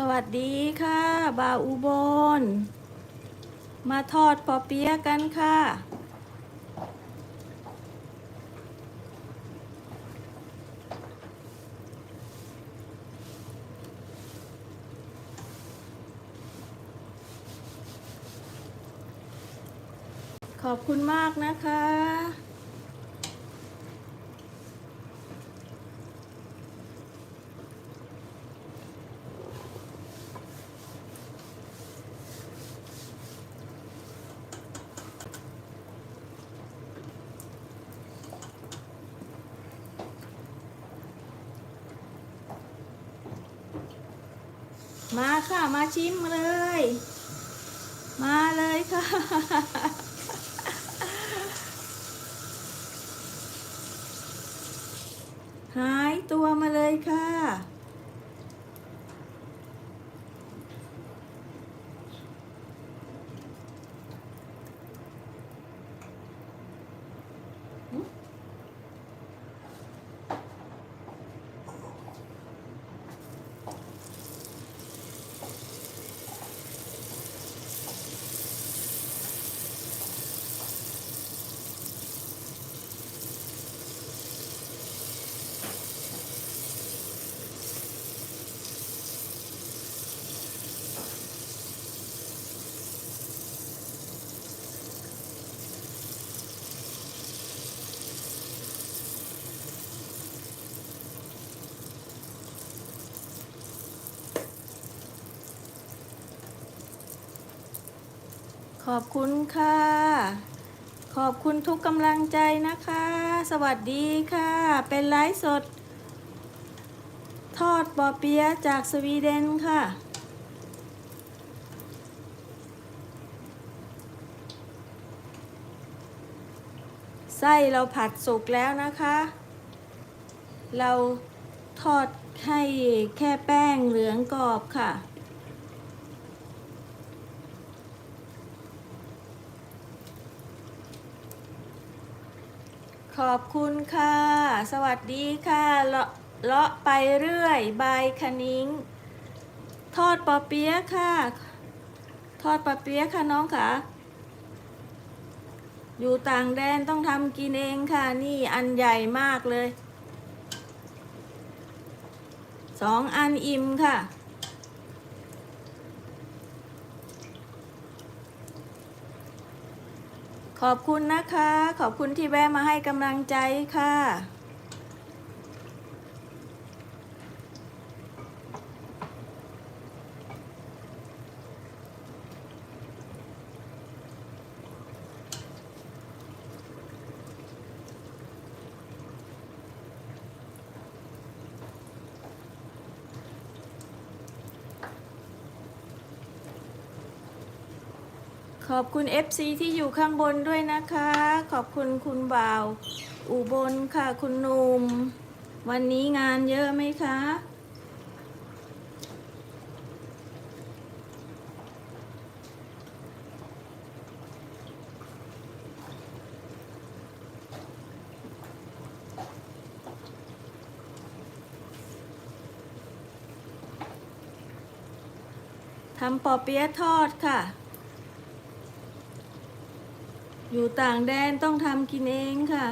สวัสดีค่ะบาอุบล มาทอดปอเปี๊ยะกันค่ะ ขอบคุณมากนะคะ มา ค่ะมาชิมเลย มาเลยค่ะ หายตัวมาเลยค่ะ ขอบคุณค่ะ ขอบคุณทุกกำลังใจนะคะ สวัสดีค่ะ เป็นไลฟ์สด ทอดปอเปี๊ยะจากสวีเดนค่ะไส้เราผัดสุกแล้วนะคะ เราทอดให้แค่แป้งเหลืองกรอบค่ะ อบคุณค่ะ สวัสดีค่ะ เลาะเลาะไปเรื่อย บายคณิ้ง ทอดปอเปี๊ยะค่ะ ทอดปอเปี๊ยะค่ะน้องค่ะ อยู่ต่างแดนต้องทำกินเองค่ะ นี่อันใหญ่มากเลย สองอันอิ่มค่ะ ขอบคุณนะคะ ขอบคุณที่แวะมาให้กำลังใจค่ะ อบคุณ FC ที่อยู่ข้างบนด้วยนะคะ ขอบคุณคุณบ่าว อุบลค่ะคุณนุ่มวันนี้งานเยอะไหมคะ ทำปอเปี๊ยะทอดค่ะ อยู่ต่างแดนต้องทำกินเองค่ะ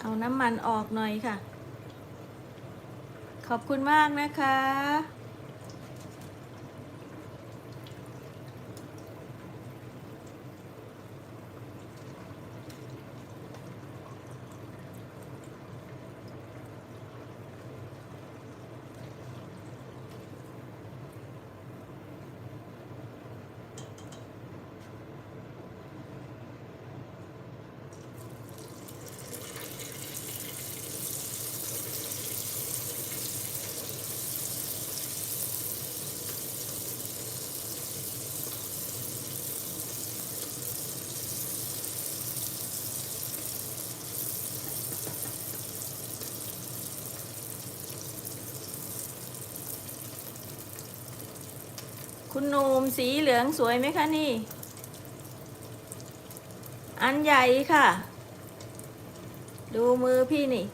เอาน้ำมันออกหน่อยค่ะ ขอบคุณมากนะคะ หนุ่มสีเหลืองสวยไหมคะนี่ อันใหญ่ค่ะ ดูมือพี่นี่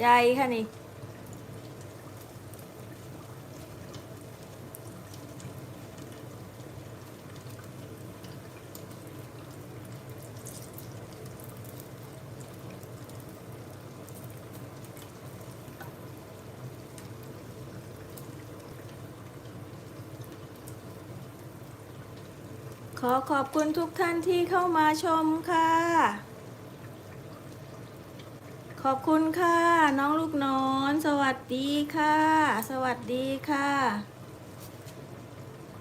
ใหญ่ค่ะนี่ ขอขอบคุณทุกท่านที่เข้ามาชมค่ะ ขอบคุณค่ะ น้องลูกนอน สวัสดีค่ะ สวัสดีค่ะ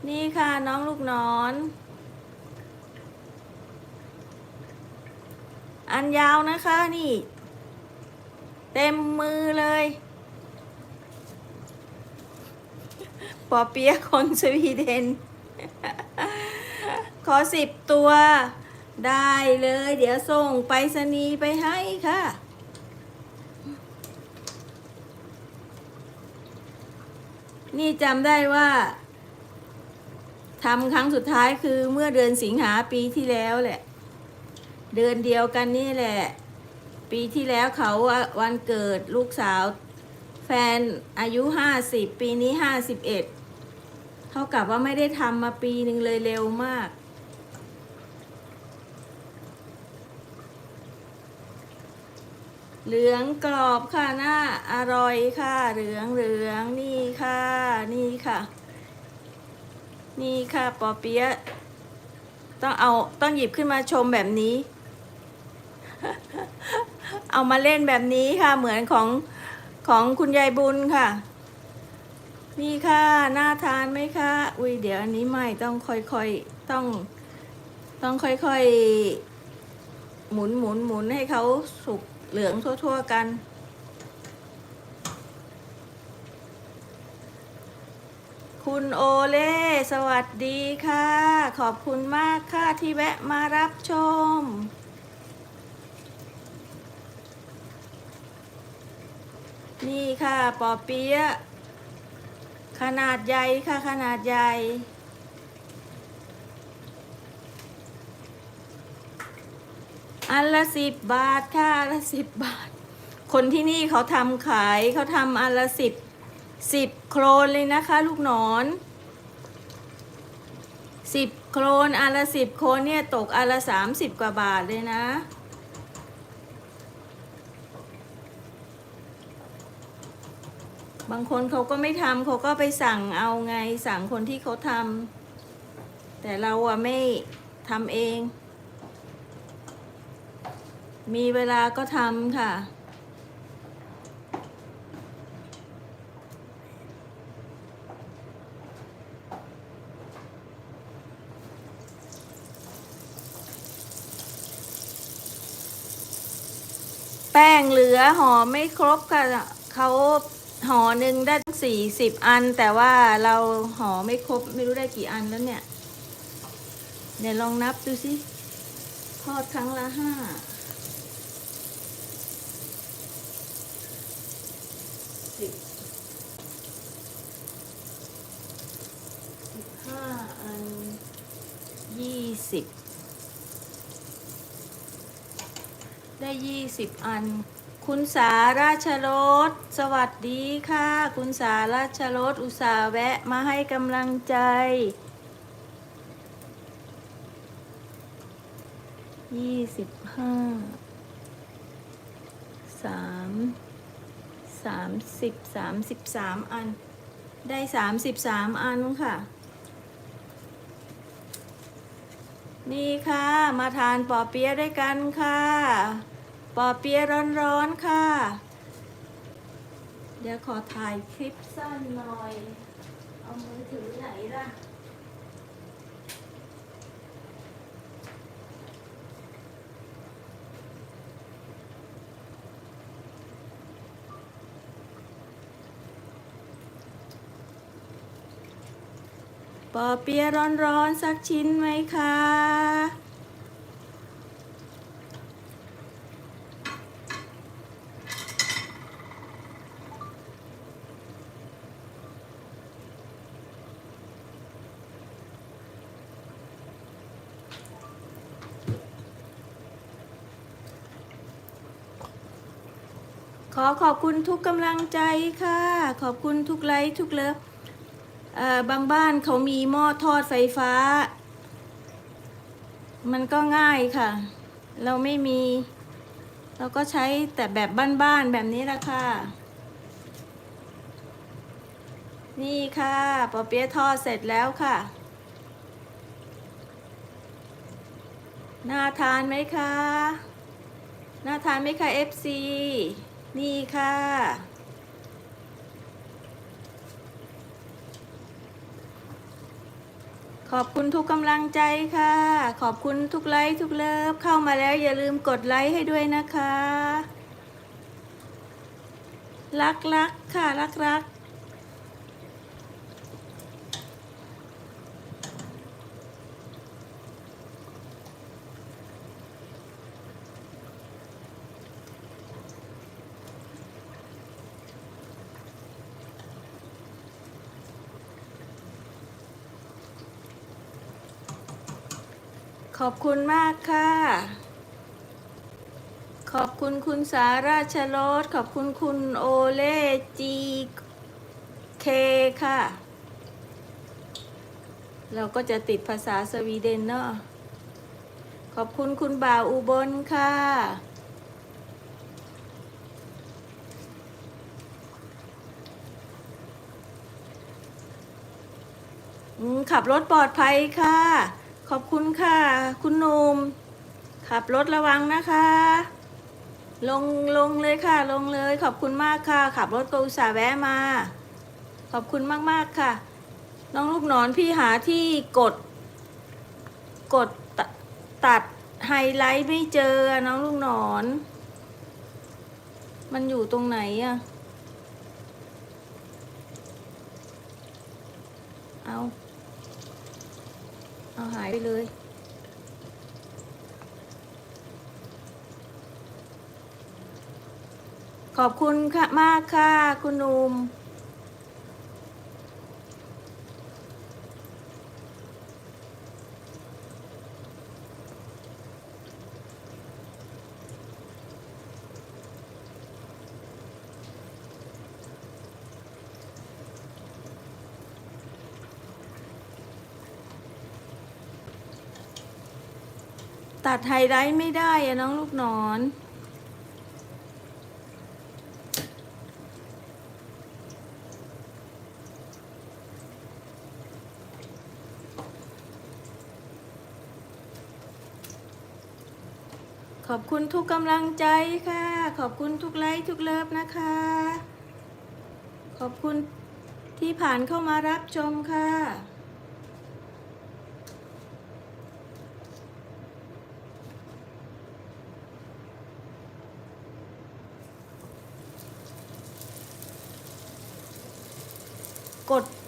นี่ค่ะน้องลูกนอน อันยาวนะคะนี่ เต็มมือเลยปอเปียะคนสวีเดน ขอสิบตัว ได้เลย เดี๋ยวส่งไปรษณีย์ไปให้ค่ะ นี่จำได้ว่าทำครั้งสุดท้ายคือเมื่อเดือนสิงหาปีที่แล้วแหละ เดือนเดียวกันนี่แหละ ปีที่แล้วเขาวันเกิดลูกสาว แฟนอายุห้าสิบปีนี้ห้าสิบเอ็ดเท่ากับว่าไม่ได้ทำมาปีหนึ่งเลยเร็วมาก เหลืองกรอบค่ะหน้าอร่อยค่ะ เหลืองเหลืองนี่ค่ะ นี่ค่ะ นี่ค่ะปอเปี๊ยะต้องเอาต้องหยิบขึ้นมาชมแบบนี้ เอามาเล่นแบบนี้ค่ะ เหมือนของของคุณยายบุญค่ะ นี่ค่ะน่าทานไหมคะอุ้ยเดี๋ยวอันนี้ไม่ต้องค่อยๆต้อง ต้องค่อยๆหมุนหมุนหมุนให้เขาสุก เหลืองทั่ว ๆ กัน คุณโอเล่สวัสดีค่ะ ขอบคุณมากค่ะ ที่แวะมารับชม นี่ค่ะ ปอเปี๊ยะขนาดใหญ่ค่ะ ขนาดใหญ่ อันละสิบบาทค่ะอันละสิบบาท คนที่นี่เขาทำขายเขาทำอันละสิบสิบโครนเลยนะคะ ลูกหนอนสิบโครนอันละสิบโครนเนี่ยตกอันละสามสิบกว่าบาทเลยนะบางคนเขาก็ไม่ทำเขาก็ไปสั่งเอาไงสั่งคนที่เขาทำแต่เราอะไม่ทำเอง มีเวลาก็ทำค่ะ แป้งเหลือห่อไม่ครบค่ะเขาห่อหนึ่งได้สี่สิบอัน แต่ว่าเราห่อไม่ครบไม่รู้ได้กี่อันแล้วเนี่ย เดี๋ยวลองนับดูสิทอดครั้งละห้าสิบสิบห้าอันยี่ สิบได้ยี่สิบอัน คุณสาราชรสสวัสดีค่ะ คุณสาราชรสอุตส่าแวะมาให้กำลังใจยี่สิบห้าสามสามสิบสามสิบสามอัน ได้สามสิบสามอันค่ะ นี่ค่ะ มาทานปอเปี๊ยะด้วยกันค่ะ ปอเปี๊ยะร้อนๆค่ะ เดี๋ยวขอถ่ายคลิปสั้นหน่อย เอามือถือไหนล่ะ ปอเปียร้อนๆสักชิ้นไหมคะ ขอขอบคุณทุกกำลังใจค่ะ ขอบคุณทุกไลค์ทุกเลิฟ บางบ้านเขามีหม้อทอดไฟฟ้า มันก็ง่ายค่ะ เราไม่มี เราก็ใช้แต่แบบบ้านๆแบบนี้แหละค่ะ นี่ค่ะปอเปี๊ยะทอดเสร็จแล้วค่ะ น่าทานไหมคะ น่าทานไหมคะ FC นี่ค่ะ ขอบคุณทุกกำลังใจค่ะ ขอบคุณทุกไลค์ทุกเลิฟเข้ามาแล้วอย่าลืมกดไลค์ให้ด้วยนะคะ รักรักค่ะ รักรัก ขอบคุณมากค่ะ ขอบคุณคุณสาราชรสขอบคุณคุณโอเล่จีเคค่ะ เราก็จะติดภาษาสวีเดนเนาะขอบคุณคุณบ่าวอุบลค่ะขับรถปลอดภัยค่ะ ขอบคุณค่ะ คุณนุ่มขับรถระวังนะคะ ลงลงเลยค่ะ ลงเลย ขอบคุณมากค่ะ ขับรถก็อุตส่าห์แวะมา ขอบคุณมากๆค่ะ น้องลูกหนอนพี่หาที่กด กดตตัดไฮไลท์ไม่เจอน้องลูกหนอน มันอยู่ตรงไหนอะเอา เอาหายไปเลย ขอบคุณค่ะมากค่ะ คุณนุ่ม ตัดไฮไลท์ไม่ได้อะน้องลูกนอน ขอบคุณทุกกำลังใจค่ะ ขอบคุณทุกไลค์ทุกเลิฟนะคะ ขอบคุณที่ผ่านเข้ามารับชมค่ะ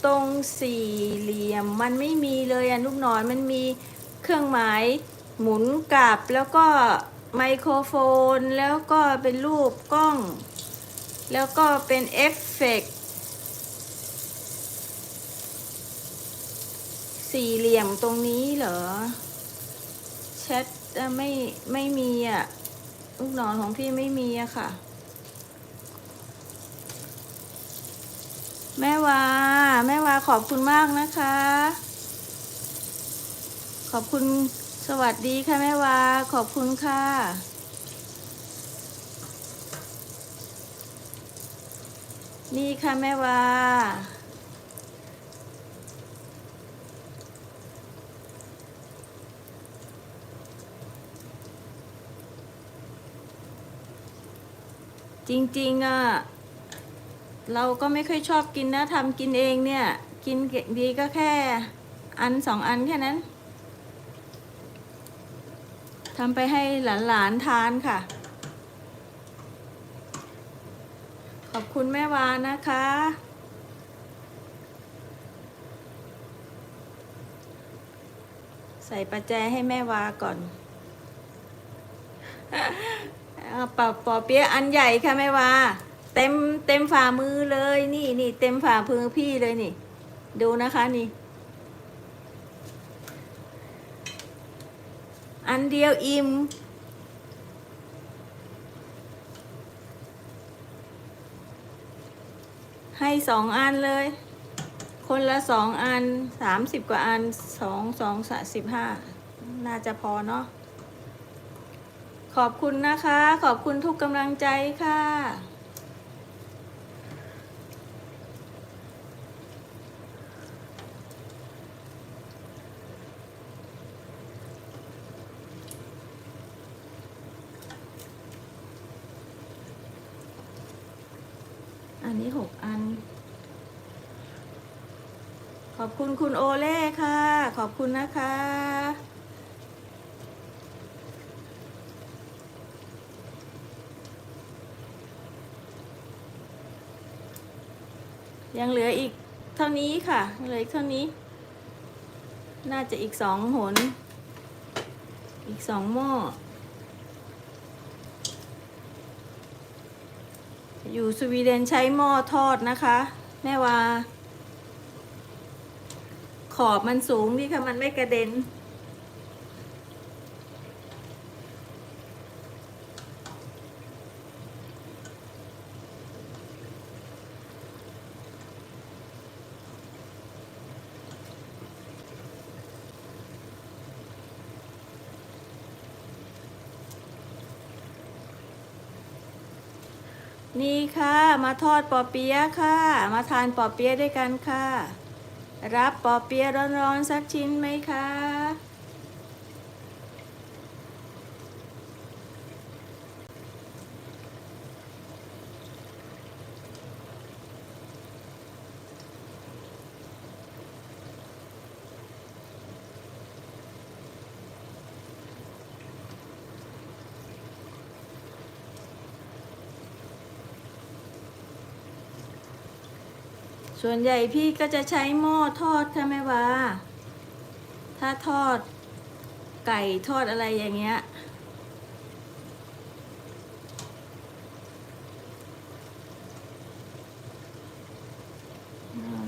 ตรงสี่เหลี่ยมมันไม่มีเลยอะลูกหนอนมันมีเครื่องหมายหมุนกลับแล้วก็ไมโครโฟน แล้วก็เป็นรูปกล้อง แล้วก็เป็นเอฟเฟกต์สี่เหลี่ยมตรงนี้เหรอแชทไม่ไม่มีอะลูกหนอนของพี่ไม่มีอะค่ะ แม่วาแม่วาขอบคุณมากนะคะ ขอบคุณสวัสดีค่ะแม่วาขอบคุณค่ะนี่ค่ะแม่วา จริงๆอะ เราก็ไม่ค่อยชอบกินนะทำกินเองเนี่ย กินดีก็แค่อันสองอันแค่นั้นทำไปให้หลานๆทานค่ะ ขอบคุณแม่วานะคะ ใส่ประแจให้แม่วาก่อนเอาปอปอเปี๊ยะอันใหญ่ค่ะแม่วา เต็มเต็มฝ่ามือเลยนี่นี่เต็มฝ่ามือพี่เลยนี่ ดูนะคะนี่ อันเดียวอิ่มให้สองอันเลย คนละสองอันสามสิบกว่าอันสองสองสสิบห้าน่าจะพอเนาะขอบคุณนะคะ ขอบคุณทุกกำลังใจค่ะ อันนี้หกอัน ขอบ คุณคุณโอเล่ค่ะ ขอบคุณนะคะ ยังเหลืออีกเท่านี้ค่ะเหลืออีกเท่านี้ น่าจะอีกสองหน อีกสองหม้อ อยู่สวีเดนใช้หม้อทอดนะคะ แม่ว่า ขอบมันสูงดีค่ะ มันไม่กระเด็น นี่ค่ะ มาทอดปอเปี๊ยะค่ะ มาทานปอเปี๊ยะด้วยกันค่ะ รับปอเปี๊ยะร้อนๆสักชิ้นไหมคะ ส่วนใหญ่พี่ก็จะใช้หม้อทอดค่ะแม่วาถ้าทอดไก่ทอดอะไรอย่างเงี้ย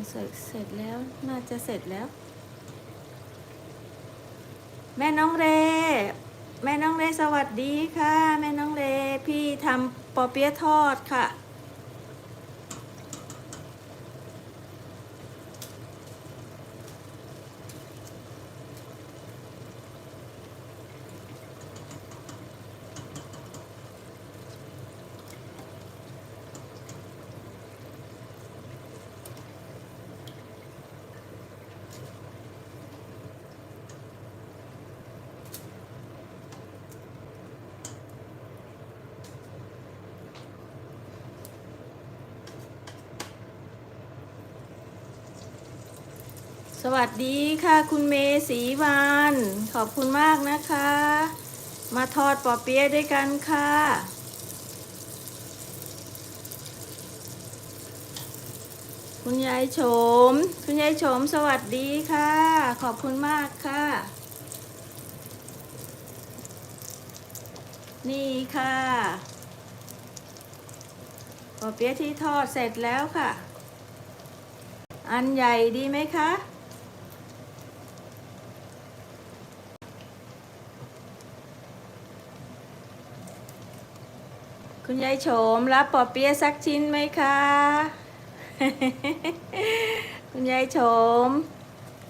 เสร็จเสร็จแล้วน่าจะเสร็จแล้ว แม่น้องเร แม่น้องเรสวัสดีค่ะ แม่น้องเรพี่ทำปอเปี๊ยะทอดค่ะ วัสดีค่ะ คุณเมศีวานขอบคุณมากนะคะ มาทอดปอเปี๊ยะด้วยกันค่ะ คุณยายโฉม คุณยายโฉมสวัสดีค่ะ ขอบคุณมากค่ะ นี่ค่ะปอเปี๊ยะที่ทอดเสร็จแล้วค่ะ อันใหญ่ดีไหมคะ คุณยายโฉมรับปอเปี๊ยะสักชิ้นไหมคะ คุณยายโฉม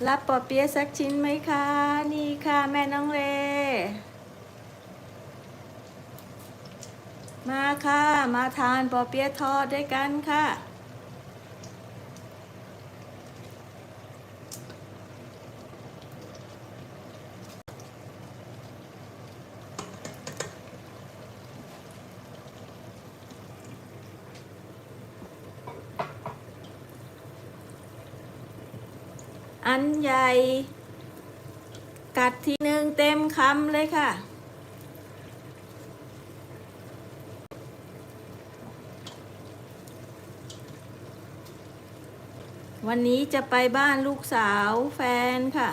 รับปอเปี๊ยะสักชิ้นไหมคะ นี่ค่ะแม่น้องเรมาค่ะ มาทานปอเปี๊ยะทอดด้วยกันค่ะ กัดทีหนึ่งเต็มคำเลยค่ะ วันนี้จะไปบ้านลูกสาวแฟนค่ะ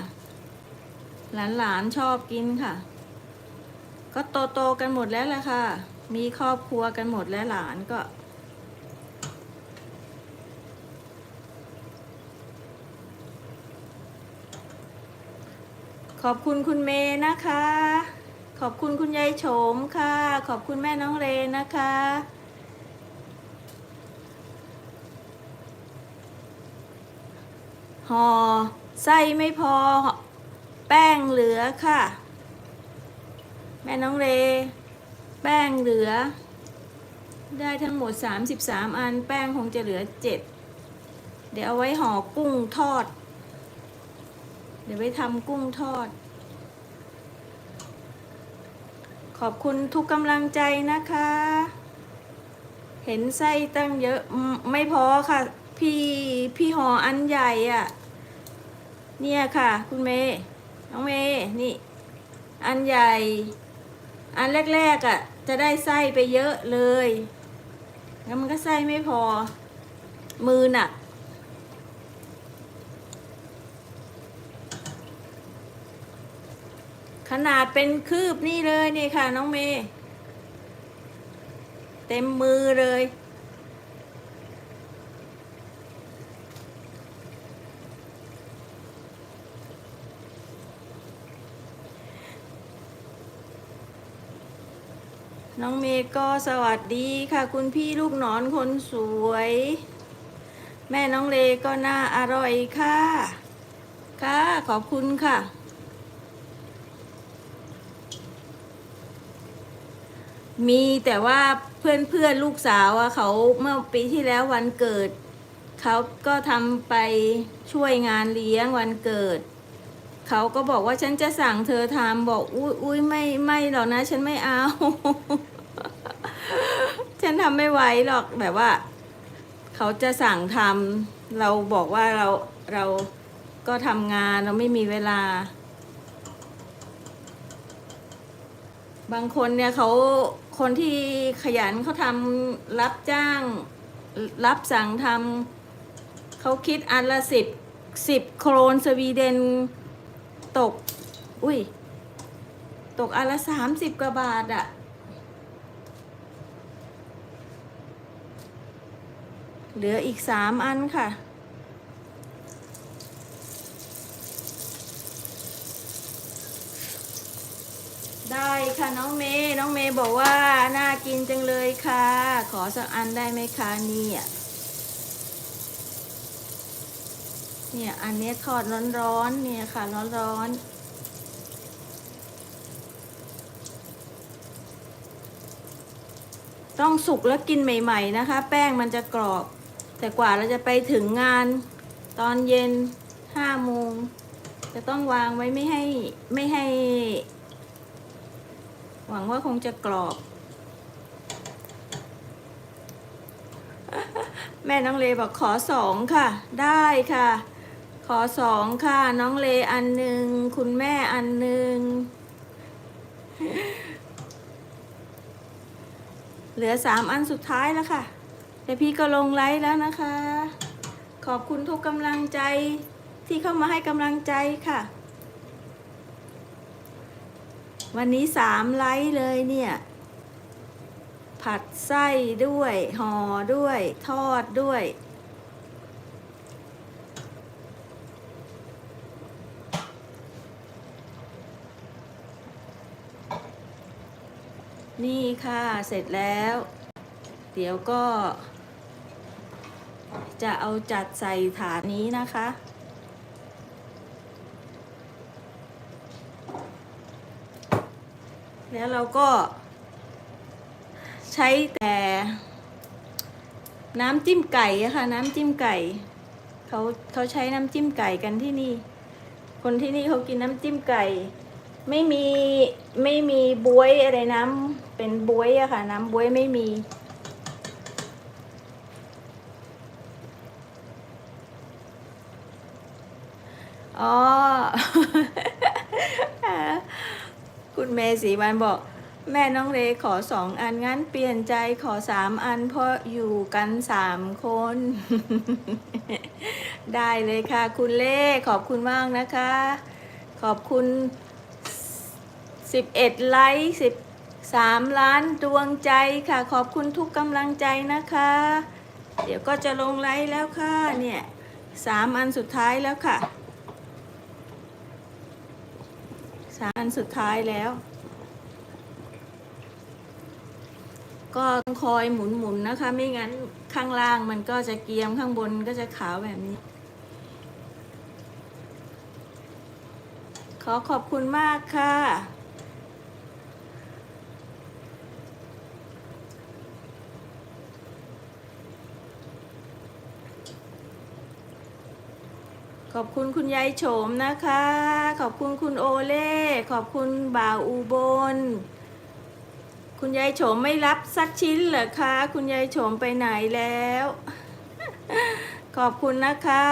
หลานๆชอบกินค่ะ ก็โตๆกันหมดแล้วแหละค่ะ มีครอบครัวกันหมดแล้วหลานก็ ข อบคุณคุณเมย์นะคะ ขอบคุณคุณยายโฉมค่ะ ขอบคุณแม่น้องเรนนะคะห่อไส้ไม่พอ แป้งเหลือค่ะ แม่น้องเลแป้งเหลือ ได้ทั้งหมด 33 อัน แป้งคงจะเหลือ 7 เดี๋ยวเอาไว้ห่อกุ้งทอด ดี๋ยวไว้ทำกุ้งทอด ขอบคุณทุกกำลังใจนะคะ เห็นไส้ตั้งเยอะไม่พอค่ะ พี่พี่ห่ออันใหญ่อะ่ะ เนี่ยค่ะ คุณเมย์น้องเมย์นี่ อันใหญ่ อันแรกๆอะ่ะ จะได้ไส้ไปเยอะเลย แล้วมันก็ไส้ไม่พอ มือหนัก นาดเป็นคืบนี่เลยนี่ค่ะ น้องเมย์เต็มมือเลย น้องเมย์ก็สวัสดีค่ะ คุณพี่ลูกหนอนคนสวย แม่น้องเลก็น่าอร่อยค่ะ ค่ะ ขอบคุณค่ะ มีแต่ว่าเพื่อนเพื่อนลูกสาวอะเขาเมื่อปีที่แล้ววันเกิด เขาก็ทำไปช่วยงานเลี้ยงวันเกิด เขาก็บอกว่าฉันจะสั่งเธอทำบอกอุ้ยอุ้ยไม่ไม่หรอกนะ ฉันไม่เอา ฉันทำไม่ไหวหรอกแบบว่า เขาจะสั่งทำเราบอกว่าเราเราก็ทำงานเราไม่มีเวลา บางคนเนี่ยเขา คนที่ขยันเขาทำรับจ้าง รับสั่งทำเขาคิดอันละสิบสิบโครนสวีเดนตก อุ้ย ตกอันละสามสิบกว่าบาทอะเหลืออีกสามอันค่ะ ได้ค่ะน้องเมย์น้องเมย์บอกว่าน่ากินจังเลยค่ะ ขอสักอันได้ไหมคะเนี่ยเนี่ยอันนี้ทอดร้อนๆเนี่ยค่ะร้อนๆต้องสุกแล้วกินใหม่ๆนะคะ แป้งมันจะกรอบ แต่กว่าเราจะไปถึงงานตอนเย็นห้าโมงจะต้องวางไว้ไม่ให้ไม่ให้ หวังว่าคงจะกรอบ แม่น้องเลบอกขอสองค่ะ ได้ค่ะ ขอสองค่ะ น้องเลอันหนึ่งคุณแม่อันหนึ่งเหลือสามอันสุดท้ายแล้วค่ะเดี๋ยวพี่ก็ลงไลฟ์แล้วนะคะ ขอบคุณทุกกำลังใจที่เข้ามาให้กำลังใจค่ะ วันนี้สามไลท์เลยเนี่ย ผัดไส้ด้วยห่อด้วย ทอดด้วย นี่ค่ะเสร็จแล้ว เดี๋ยวก็ จะเอาจัดใส่ถาดนี้นะคะ แล้วเราก็ ใช้แต่น้ำจิ้มไก่อะค่ะ น้ำจิ้มไก่เขาเขาใช้น้ำจิ้มไก่กันที่นี่ คนที่นี่เขากินน้ำจิ้มไก่ ไม่มีไม่มีบวยอะไรน้ำเป็นบวยอะค่ะ น้ำบวยไม่มีอ๋อ คุณเมย์สีวันบอก แม่น้องเลขอสองอันงั้นเปลี่ยนใจขอสามอัน เพราะอยู่กันสามคน ได้เลยค่ะ คุณเล่ขอบคุณมากนะคะ ขอบคุณสิบเอ็ดไลค์สิบสามล้านดวงใจค่ะ ขอบคุณทุกกำลังใจนะคะ เดี๋ยวก็จะลงไลค์แล้วค่ะเนี่ยสามอันสุดท้ายแล้วค่ะ สามอันสุดท้ายแล้ว ก็คอยหมุนๆนนะคะ ไม่งั้นข้างล่างมันก็จะเกรียมข้างบนก็จะขาวแบบนี้ ขอขอบคุณมากค่ะ ขอบคุณคุณยายโฉมนะคะ ขอบคุณคุณโอเล่ ขอบคุณบ่าวอุบล คุณยายโฉมไม่รับสักชิ้นเหรอคะ คุณยายโฉมไปไหนแล้ว ขอบคุณนะคะ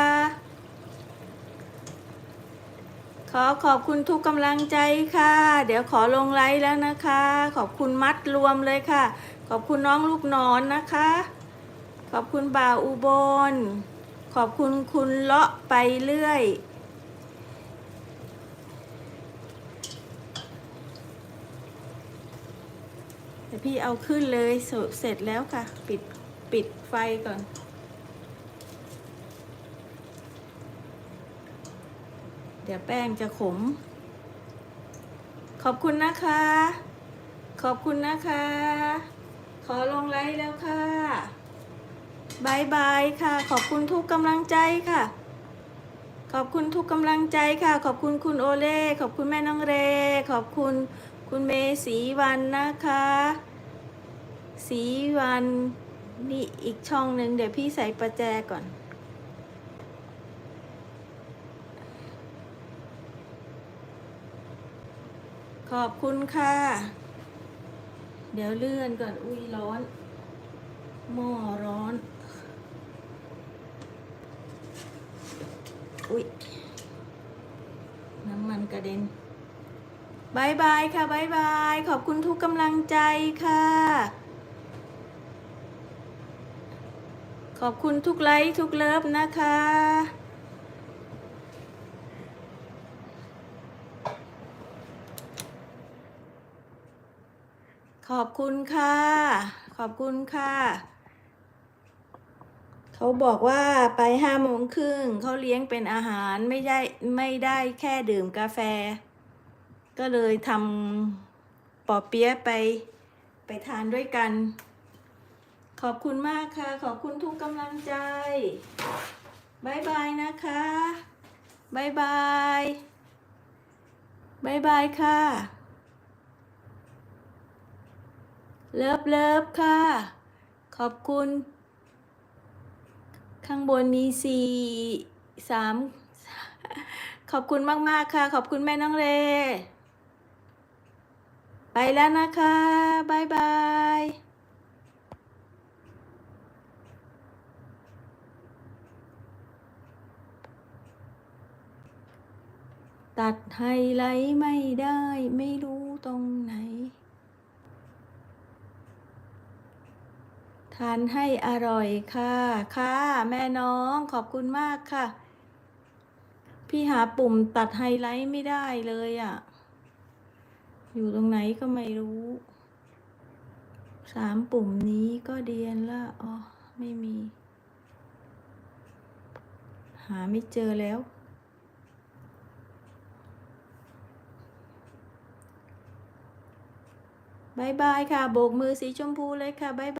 ขอขอบคุณทุกกำลังใจค่ะ เดี๋ยวขอลงไลฟ์แล้วนะคะ ขอบคุณมัดรวมเลยค่ะ ขอบคุณน้องลูกนอนนะคะ ขอบคุณบ่าวอุบล ขอบคุณคุณเลาะไปเรื่อยเดี๋ยวพี่เอาขึ้นเลยเสร็จเสร็จแล้วค่ะ ปิดปิดไฟก่อนเดี๋ยวแป้งจะขม ขอบคุณนะคะ ขอบคุณนะคะ ขอลงไลค์แล้วค่ะ บายบายค่ะ ขอบคุณทุกกำลังใจค่ะ ขอบคุณทุกกำลังใจค่ะ ขอบคุณคุณโอเล่ขอบคุณแม่น้องเร ขอบคุณคุณเมสีวันนะคะ สีวันนี่อีกช่องหนึ่งเดี๋ยวพี่ใส่ประแจก่อนขอบคุณค่ะ เดี๋ยวเลื่อนก่อน อุ้ยร้อน หม้อร้อน อุ้ยน้ำมันกระเด็นบายบายค่ะบายบาย ขอบคุณทุกกำลังใจค่ะ ขอบคุณทุกไลค์ทุกเลิฟนะคะ ขอบคุณค่ะ ขอบคุณค่ะ เขาบอกว่าไปห้าโมงครึ่งเขาเลี้ยงเป็นอาหารไม่ได้ไม่ได้แค่ดื่มกาแฟ ก็เลยทำปอเปี๊ยะไปไปทานด้วยกัน ขอบคุณมากค่ะ ขอบคุณทุกกำลังใจบายบายนะคะบายบายบายบายค่ะ เลิฟเลิฟค่ะ ขอบคุณ ข้างบนมีสี่สามขอบคุณมาก ๆ ค่ะ ขอบคุณแม่น้องเร ไปแล้วนะคะบายบายตัดไฮไลท์ไม่ได้ไม่รู้ตรงไหน ทานให้อร่อยค่ะ ค่ะ แม่น้องขอบคุณมากค่ะ พี่หาปุ่มตัดไฮไลท์ไม่ได้เลยอะ่ะ อยู่ตรงไหนก็ไม่รู้ สามปุ่มนี้ก็เดียนละอ๋อ ไม่มี หาไม่เจอแล้ว บายบายค่ะ โบกมือสีชมพูเลยค่ะบายบาย